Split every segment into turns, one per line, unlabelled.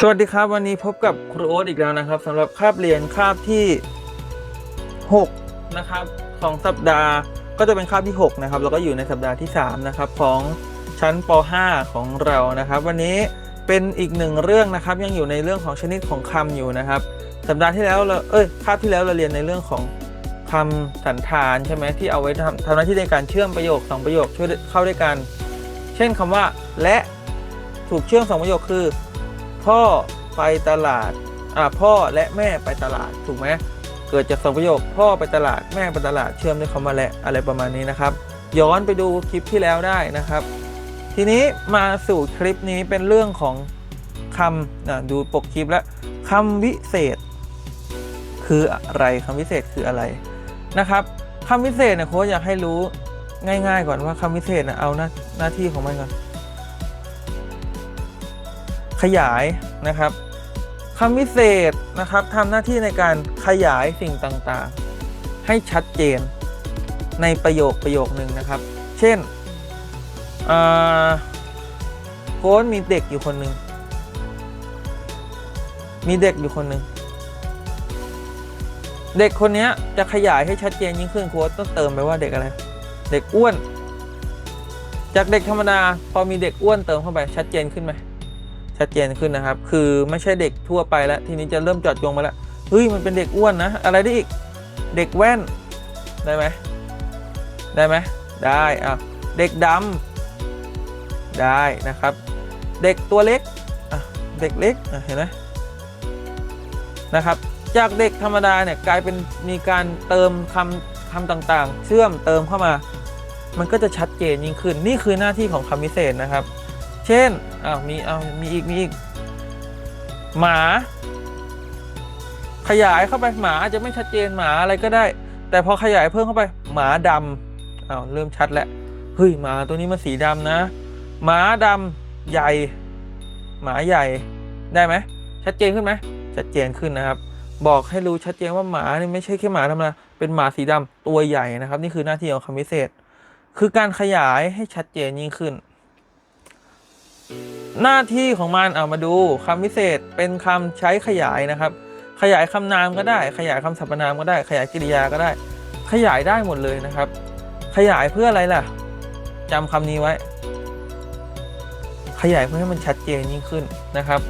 สวัสดีครับวันนี้พบกับครูโอ๊ตอีกแล้วนะครับสำหรับคาบเรียนคาบที่ 6 นะครับของสัปดาห์ก็จะเป็นคาบที่ 6 นะครับ แล้วก็อยู่ในสัปดาห์ที่ 3 นะครับ ของชั้นป .5 ของเรานะครับ วันนี้เป็นอีกหนึ่งเรื่องนะครับ ยังอยู่ในเรื่องของชนิดของคำอยู่นะครับ สัปดาห์ที่แล้วเราเอ้ยคาบที่แล้วเราเรียนในเรื่องของ คำสันธานใช่ไหมที่เอาไว้ทำทำหน้าที่ในการเชื่อมประโยคสองประโยคช่วยเข้าด้วยกัน เช่นคำว่า และถูกเชื่อมสองประโยคคือ พ่อไปตลาดอ่าพ่อและแม่ไปตลาดถูกไหมเกิดจากสองประโยค พ่อไปตลาดแม่ไปตลาดเชื่อมด้วยคำว่าและอะไรประมาณนี้นะครับ ย้อนไปดูคลิปที่แล้วได้นะครับ ทีนี้มาสู่คลิปนี้เป็นเรื่องของคำนะดูปกคลิปแล้วคำวิเศษ คืออะไรคำวิเศษคืออะไร นะครับคำวิเศษเนี่ยโค้ชอยากให้รู้ง่าย ๆ ก่อนว่าคำวิเศษนะเอาหน้าหน้าที่ของมันก่อน ขยายนะครับคำวิเศษนะครับทำหน้าที่ในการขยายสิ่งต่างๆ ให้ชัดเจนในประโยคประโยคหนึ่งนะครับ เช่นโค้ชมีเด็กอยู่คนหนึ่งมีเด็กอยู่คนหนึ่ง เด็กคนนี้จะขยายให้ชัดเจนยิ่งขึ้นโค้ชต้องเติมไปว่าเด็กอะไร เด็กอ้วน จากเด็กธรรมดาพอมีเด็กอ้วนเติมเข้าไปชัดเจนขึ้นไหมชัดเจนขึ้นนะครับ คือไม่ใช่เด็กทั่วไปแล้ว ทีนี้จะเริ่มจอดจงมาแล้วเฮ้ยมันเป็นเด็กอ้วนนะ อะไรได้อีก เด็กแว่นได้ไหมได้ไหมได้อะเด็กดำได้นะครับ เด็กตัวเล็กอะเด็กเล็กอะเห็นไหมนะครับ จากเด็กธรรมดาเนี่ยกลายเป็นมีการเติมคำคำต่างๆ เชื่อมเติมเข้ามา มันก็จะชัดเจนยิ่งขึ้น นี่คือหน้าที่ของคำพิเศษนะครับ เช่นอ้าวมีอ้าวมีอีกมีอีกหมา ขยายเข้าไปหมาอาจจะไม่ชัดเจนหมาอะไรก็ได้ แต่พอขยายเพิ่มเข้าไปหมาดำอ้าวเริ่มชัดแล้วเฮ้ยหมาตัวนี้มันสีดำนะ หมาดำใหญ่ หมาใหญ่ได้ไหมชัดเจนขึ้นไหมชัดเจนขึ้นนะครับ บอกให้รู้ชัดเจนว่าหมานี่ไม่ใช่แค่หมาธรรมดาเป็นหมาสีดำตัวใหญ่นะครับ นี่คือหน้าที่ของคำพิเศษ คือการขยายให้ชัดเจนยิ่งขึ้น หน้าที่ของมันเอามาดูคำพิเศษเป็นคำใช้ขยายนะครับ ขยายคำนามก็ได้ ขยายคำสรรพนามก็ได้ ขยายกริยาก็ได้ ขยายได้หมดเลยนะครับ ขยายเพื่ออะไรล่ะจำคำนี้ไว้ ขยายเพื่อให้มันชัดเจนยิ่งขึ้นนะครับ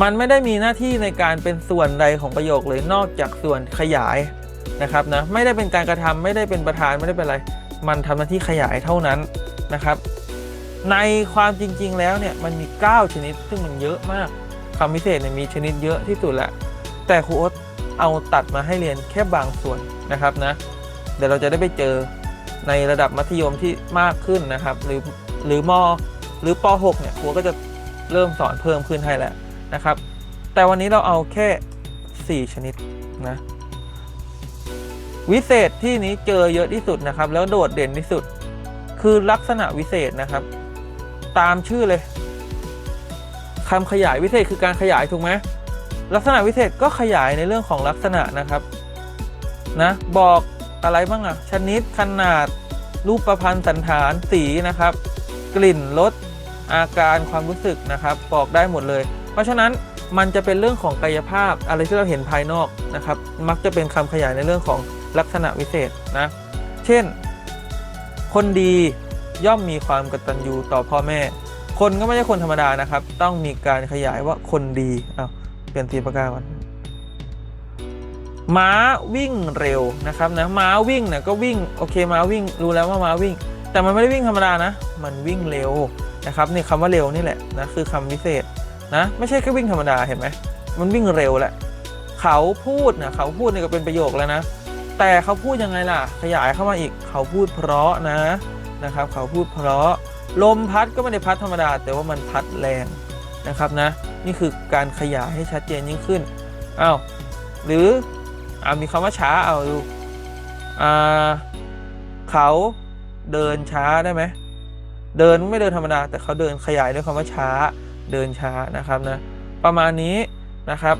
มันไม่ได้มีหน้าที่ในการเป็นส่วนใดของประโยคเลยนอกจากส่วนขยายนะครับนะไม่ได้เป็นการกระทำไม่ได้เป็นประธานไม่ได้เป็นอะไร มันทำหน้าที่ขยายเท่านั้นนะครับ ในความจริง ๆ แล้วเนี่ยมันมี 9 ชนิดซึ่งมันเยอะมากคำพิเศษเนี่ยมีชนิดเยอะที่สุดแหละแต่ครูโอ๊ตเอาตัดมาให้เรียนแค่บางส่วนนะครับนะเดี๋ยวเราจะได้ไปเจอในระดับมัธยมที่มากขึ้นนะครับ หรือหรือมหรือป .6 เนี่ยครูก็จะเริ่มสอนเพิ่มขึ้นให้แล้ว นะครับ แต่วันนี้เราเอาแค่ 4 ชนิดนะ วิเศษที่นี้เจอเยอะที่สุดนะครับ แล้วโดดเด่นที่สุด คือลักษณะวิเศษนะครับ ตามชื่อเลยคำขยายวิเศษคือการขยายถูกไหมลักษณะวิเศษก็ขยายในเรื่องของลักษณะนะครับนะบอกอะไรบ้างอะชนิดขนาด รูปประพันธ์สันฐานสีนะครับ กลิ่นรสอาการความรู้สึกนะครับ บอกได้หมดเลย เพราะฉะนั้นมันจะเป็นเรื่องของกายภาพอะไรที่เราเห็นภายนอกนะครับ มักจะเป็นคำขยายในเรื่องของลักษณะวิเศษนะ เช่น คนดีย่อมมีความกตัญญูต่อพ่อแม่ คนก็ไม่ใช่คนธรรมดานะครับ ต้องมีการขยายว่าคนดีอ้าเปลี่ยนสีปากกาก่อนม้าวิ่งเร็วนะครับนะม้าวิ่งเนี่ยก็วิ่งโอเคม้าวิ่งรู้แล้วว่าม้าวิ่ง แต่มันไม่ได้วิ่งธรรมดานะ มันวิ่งเร็วนะครับนี่คำว่าเร็วนี่แหละนะคือคำวิเศษ นะไม่ใช่แค่วิ่งธรรมดาเห็นไหมมันวิ่งเร็วแหละเขาพูดนะเขาพูดนี่ก็เป็นประโยคแล้วนะ แต่เขาพูดยังไงล่ะ ขยายเข้ามาอีกเขาพูดเพราะนะนะครับ เขาพูดเพราะลมพัดก็ไม่ได้พัดธรรมดา แต่ว่ามันพัดแรงนะครับนะ นี่คือการขยายให้ชัดเจนยิ่งขึ้นอ้าวหรืออ่ามีคำว่าช้าเอาดูอ่าเขาเดินช้าได้ไหมเดินไม่เดินธรรมดา แต่เขาเดินขยายด้วยคำว่าช้า เดินช้านะครับนะประมาณนี้นะครับ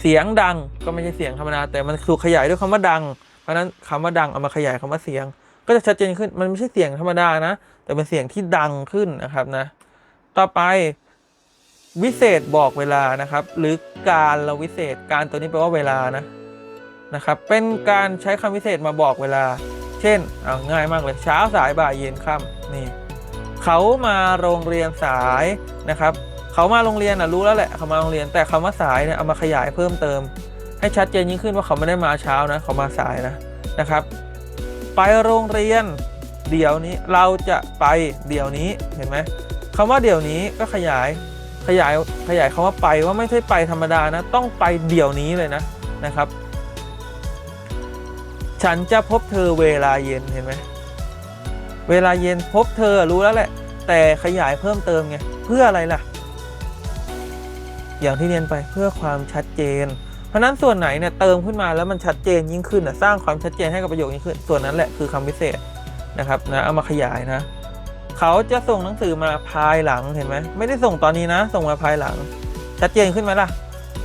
เสียงดังก็ไม่ใช่เสียงธรรมดาแต่มันถูกขยายด้วยคำว่าดัง เพราะนั้นคำว่าดังเอามาขยายคำว่าเสียง ก็จะชัดเจนขึ้นมันไม่ใช่เสียงธรรมดานะ แต่เป็นเสียงที่ดังขึ้นนะครับนะต่อไปวิเศษบอกเวลานะครับ หรือการละวิเศษการตัวนี้แปลว่าเวลานะนะครับ เป็นการใช้คำวิเศษมาบอกเวลา เช่นเอาง่ายมากเลยเช้าสายบ่ายเย็นค่ำนี่ เขามาโรงเรียนสายนะครับเขามาโรงเรียนอะรู้แล้วแหละเขามาโรงเรียนแต่คำว่าสายเนี่ยเอามาขยายเพิ่มเติม ให้ชัดเจนยิ่งขึ้นว่าเขาไม่ได้มาเช้านะเขามาสายนะนะครับ ไปโรงเรียนเดี๋ยวนี้เราจะไปเดี๋ยวนี้เห็นไหมคำว่าเดี๋ยวนี้ก็ขยายขยายขยายคำว่าไปว่าไม่ใช่ไปธรรมดานะ ต้องไปเดี๋ยวนี้เลยนะนะครับ ฉันจะพบเธอเวลาเย็นเห็นไหม เวลาเย็นพบเธอรู้แล้วแหละ แต่ขยายเพิ่มเติมไง เพื่ออะไรล่ะ อย่างที่เรียนไปเพื่อความชัดเจน เพราะนั้นส่วนไหนเนี่ยเติมขึ้นมาแล้วมันชัดเจนยิ่งขึ้นนะสร้างความชัดเจนให้กับประโยคยิ่งขึ้น ส่วนนั้นแหละคือคำพิเศษนะครับนะเอามาขยายนะ เขาจะส่งหนังสือมาภายหลังเห็นไหมไม่ได้ส่งตอนนี้นะ ส่งมาภายหลัง ชัดเจนขึ้นไหมล่ะ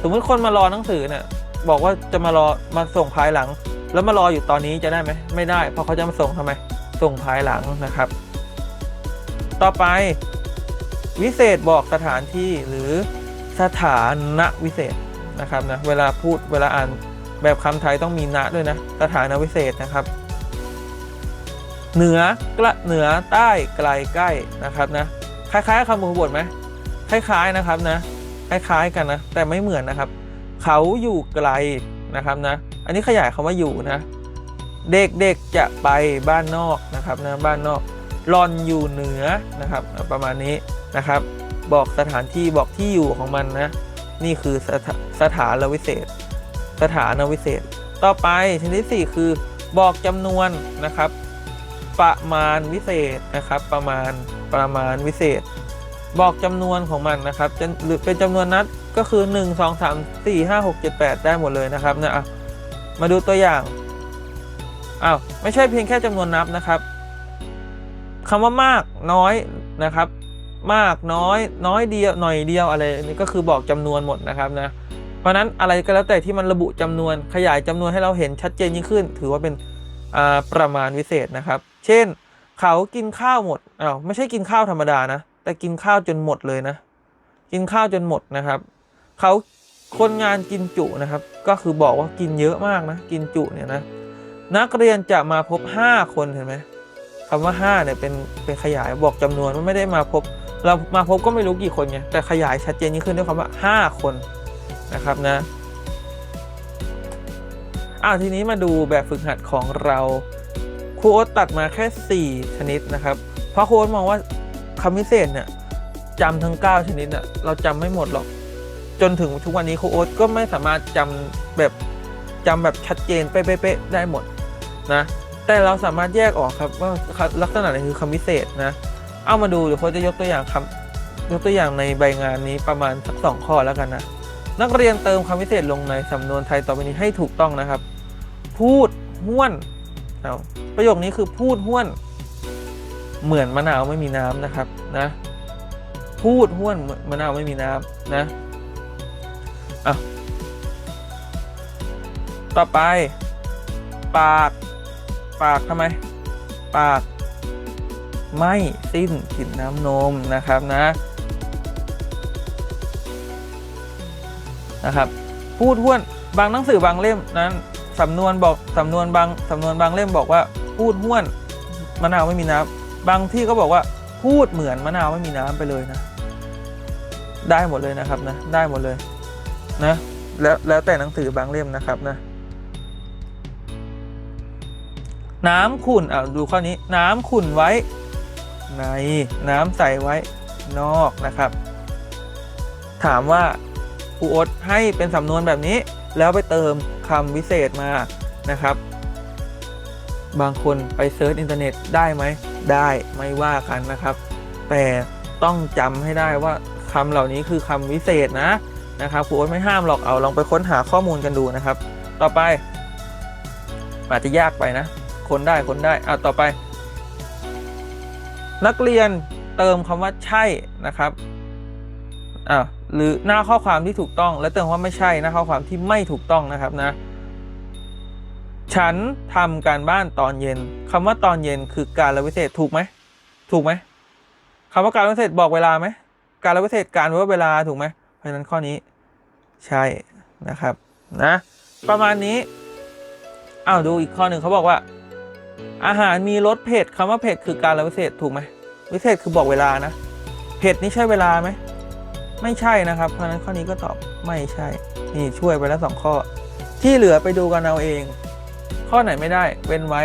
สมมติคนมารอหนังสือเนี่ยบอกว่าจะมารอมาส่งภายหลัง แล้วมารออยู่ตอนนี้จะได้ไหมไม่ได้ เพราะเขาจะมาส่งทำไม ส่งภายหลังนะครับ ต่อไป วิเศษบอกสถานที่หรือสถานะวิเศษนะครับนะเวลาพูดเวลาอ่านแบบคำไทยต้องมีนะด้วยนะสถานะวิเศษนะครับ เหนือกระเหนือใต้ไกลใกล้นะครับนะคล้ายๆคำบุพบทไหมคล้ายๆนะครับนะคล้ายๆกันนะแต่ไม่เหมือนนะครับ เขาอยู่ไกลนะครับนะ อันนี้ขยายคำว่าอยู่นะ เด็กๆจะไปบ้านนอกนะครับนะบ้านนอกรอนอยู่เหนือนะครับ ประมาณนี้นะครับ บอกสถานที่บอกที่อยู่ของมันนะ นี่คือสถาสถานวิเศษ สถานวิเศษ ต่อไปชนิดที่4คือบอกจำนวนนะครับ ประมาณวิเศษนะครับ ประมาณประมาณวิเศษ บอกจำนวนของมันนะครับจะหรือเป็นจำนวนนัดก็คือ 1 2 3 4 5 6 7 8 ได้หมดเลยนะครับนะมาดูตัวอย่าง อ้าวไม่ใช่เพียงแค่จำนวนนับนะครับคำว่ามากน้อยนะครับ มากน้อย น้อยเดียวหน่อยเดียวอะไรนี่ก็คือบอกจำนวนหมดนะครับนะเพราะนั้นอะไรก็แล้วแต่ที่มันระบุจำนวนขยายจำนวนให้เราเห็นชัดเจนยิ่งขึ้น ถือว่าเป็นประมาณวิเศษนะครับ เช่น เขากินข้าวหมดอ้าวไม่ใช่กินข้าวธรรมดานะ แต่กินข้าวจนหมดเลยนะ กินข้าวจนหมดนะครับ เขาคนงานกินจุนะครับ ก็คือบอกว่ากินเยอะมากนะ กินจุเนี่ยนะ นักเรียนจะมาพบ 5 คนเห็นไหมคำว่า5เนี่ยเป็นเป็นขยายบอกจำนวนว่าไม่ได้มาพบ เรามาพบก็ไม่รู้กี่คนไงแต่ขยายชัดเจนยิ่งขึ้นด้วยคำว่า 5 คนนะครับนะอ้าวทีนี้มาดูแบบฝึกหัดของเราครูโอ๊ตตัดมาแค่ 4 ชนิดนะครับ เพราะครูโอ๊ตมองว่าคำพิเศษเนี่ยจำทั้ง 9 ชนิดน่ะเราจำไม่หมดหรอก จนถึงทุกวันนี้ครูโอ๊ตก็ไม่สามารถจำแบบจำแบบชัดเจนเป๊ะๆได้หมด นะแต่เราสามารถแยกออกครับว่าลักษณะไหนคือคำพิเศษนะเอามาดูเดี๋ยวโค้ชจะยกตัวอย่างคำยกตัวอย่างในใบงานนี้ประมาณสักสองข้อแล้วกันนะนักเรียนเติมคำพิเศษลงในสำนวนไทยต่อไปนี้ให้ถูกต้องนะครับ พูดห้วนเอาประโยคนี้คือพูดห้วน เหมือนมะนาวไม่มีน้ำนะครับนะ พูดห้วนเหมือนมะนาวไม่มีน้ำนะอะต่อไป ปาก ปากทำไม ปาก ไม่สิ้นกลิ่นน้ำนมนะครับนะนะครับ พูดห้วนบางหนังสือบางเล่มนั้นสำนวนบอกสำนวนบางสำนวนบางเล่มบอกว่า พูดห้วนมะนาวไม่มีน้ำบางที่ก็บอกว่าพูดเหมือนมะนาวไม่มีน้ำไปเลยนะ ได้หมดเลยนะครับนะได้หมดเลยนะแล้วแล้วแต่หนังสือบางเล่มนะครับนะ น้ำขุ่นอะดูข้อนี้น้ำขุ่นไว้ ในน้ำใสไว้นอกนะครับ ถามว่าครูอ๊ตให้เป็นสำนวนแบบนี้ แล้วไปเติมคำวิเศษมานะครับ บางคนไปเซิร์ชอินเทอร์เน็ตได้ไหมได้ไม่ว่ากันนะครับ แต่ต้องจำให้ได้ว่าคำเหล่านี้คือคำวิเศษนะนะครับครูโอ๊ตไม่ห้ามหรอกเอาลองไปค้นหาข้อมูลกันดูนะครับ ต่อไปอาจจะยากไปนะ คนได้คนได้อะต่อไป นักเรียนเติมคำว่าใช่นะครับอ่าหรือหน้าข้อความที่ถูกต้อง และเติมว่าไม่ใช่หน้าข้อความที่ไม่ถูกต้องนะครับนะ ฉันทำการบ้านตอนเย็นคำว่าตอนเย็นคือการละวิเศษถูกไหมถูกไหมคำว่าการละวิเศษบอกเวลาไหมการละวิเศษการว่าเวลาถูกไหมเพราะฉะนั้นข้อนี้ใช่นะครับนะประมาณนี้อ้าวดูอีกข้อหนึ่งเขาบอกว่า อาหารมีรสเผ็ดคำว่าเผ็ดคือการละวิเศษถูกไหมวิเศษคือบอกเวลานะเผ็ดนี่ใช่เวลาไหมไม่ใช่นะครับ เพราะฉะนั้นข้อนี้ก็ตอบไม่ใช่ นี่ช่วยไปแล้วสองข้อ ที่เหลือไปดูกันเอาเอง ข้อไหนไม่ได้เว้นไว้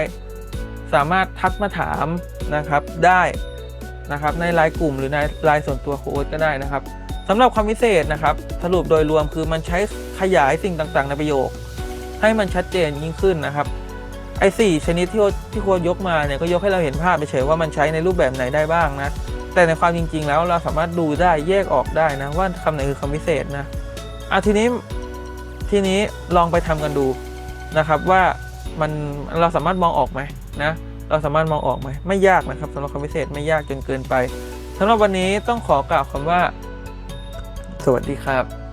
สามารถทักมาถามนะครับได้นะครับในไลน์กลุ่มหรือในไลน์ส่วนตัวโค้ดก็ได้นะครับสำหรับความพิเศษนะครับ สรุปโดยรวมคือมันใช้ขยายสิ่งต่างๆ ในประโยค ให้มันชัดเจนยิ่งขึ้นนะครับ ไอ้สี่ชนิดที่ที่โค้ดยกมาเนี่ยก็ยกให้เราเห็นภาพไปเฉยว่ามันใช้ในรูปแบบไหนได้บ้างนะ แต่ในความจริง ๆ แล้วเราสามารถดูได้แยกออกได้นะ ว่าคำไหนคือคำพิเศษนะอะทีนี้ทีนี้ลองไปทำกันดูนะครับว่ามันเราสามารถมองออกไหมนะเราสามารถมองออกไหมไม่ยากนะครับสำหรับคำพิเศษไม่ยากจนเกินไปสำหรับวันนี้ต้องขอกล่าวคำว่า สวัสดีครับ